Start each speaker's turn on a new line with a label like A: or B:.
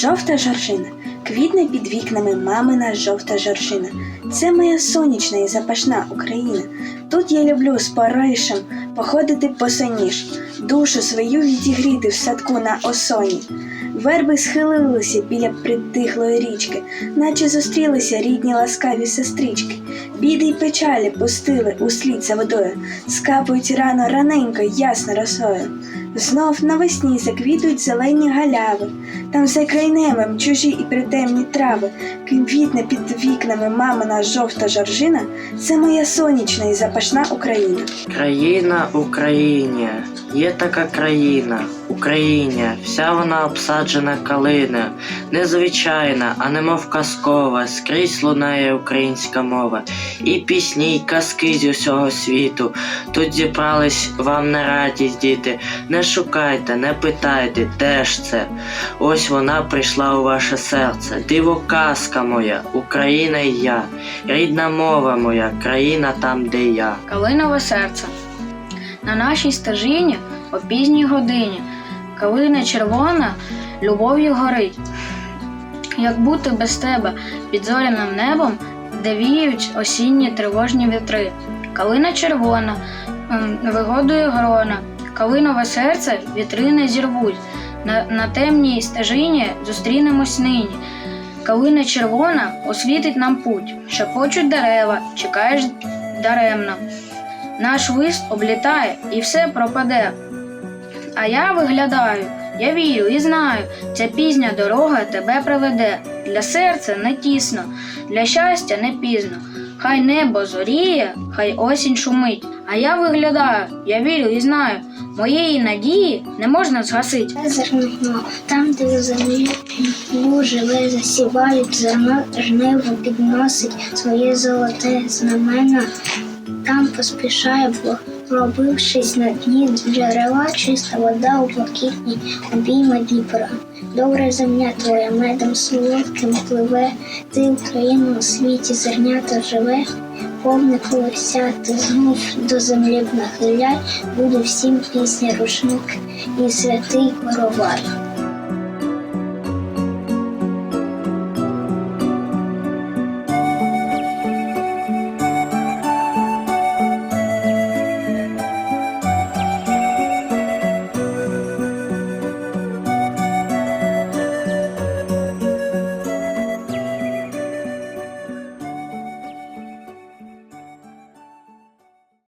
A: Жовта жоржина, квітне під вікнами мамина жовта жоржина. Це моя сонячна і запашна Україна. Тут я люблю з Паришем походити босоніж, душу свою відігріти в садку на осоні. Верби схилилися біля притихлої річки, наче зустрілися рідні ласкаві сестрички. Біди й печалі пустили услід за водою, скапують рано раненько, ясно росою. Знов навесні заквітують зелені галяви, там за крайнемем чужі і притемні трави, квітне під вікнами мамина жовта жоржина, це моя сонячна і запашна Україна.
B: Країна Україні, є така країна, Україня, вся вона обсаджена калиною, незвичайна, а немов казкова, скрізь лунає українська мова, і пісні, і казки з усього світу. Тут зібрались вам на радість, діти. Не шукайте, не питайте, де ж це. Ось вона прийшла у ваше серце. Диво казка моя, Україна і я, рідна мова моя, країна там, де я.
C: Калинове серце. На нашій стежині о пізній годині калина червона любов'ю горить. Як бути без тебе під зоряним небом, де віють осінні тривожні вітри. Калина червона вигодує грона, калинове серце вітри не зірвуть. На, на темній стежині зустрінемось нині. Калина червона освітить нам путь, шепочуть дерева, чекаєш даремно. Наш лист облітає і все пропаде. А я виглядаю, я вірю і знаю, ця пізня дорога тебе приведе. Для серця не тісно, для щастя не пізно. Хай небо зоріє, хай осінь шумить. А я виглядаю, я вірю і знаю, моєї надії не можна згасить.
D: Зерно, там, де землі живе, засівають зерно, жниво підносить своє золоте знамена, там поспішає, бо пробившись на дні джерела, чиста вода у блакитній обійма Дніпра. Добра земля твоя медом солодким пливе, ти Україна у світі зернята живе, повне колося, ти знов до землі в нахиляй, буде всім пісня рушник і святий коровай.